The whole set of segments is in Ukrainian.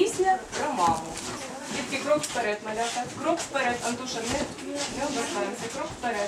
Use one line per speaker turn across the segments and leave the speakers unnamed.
Пісня про маму. Тільки крок вперед, малята. Крок вперед, Антуша, не, не обертаємося. Крок вперед.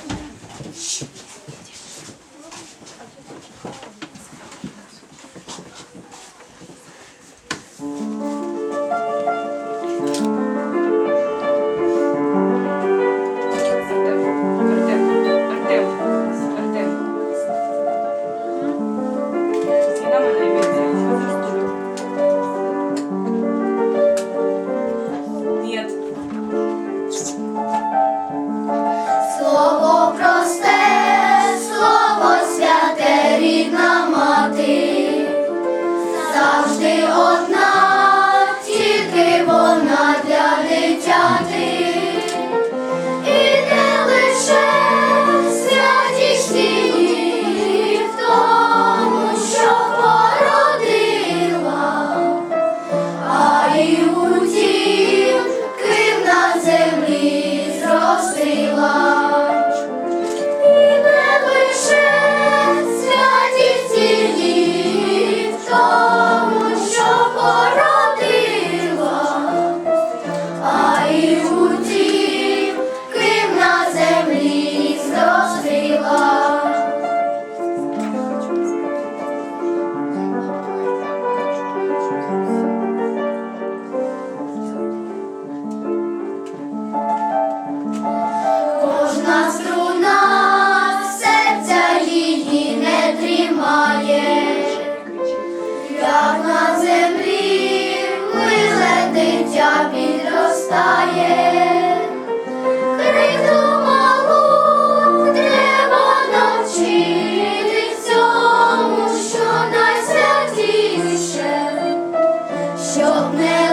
주 never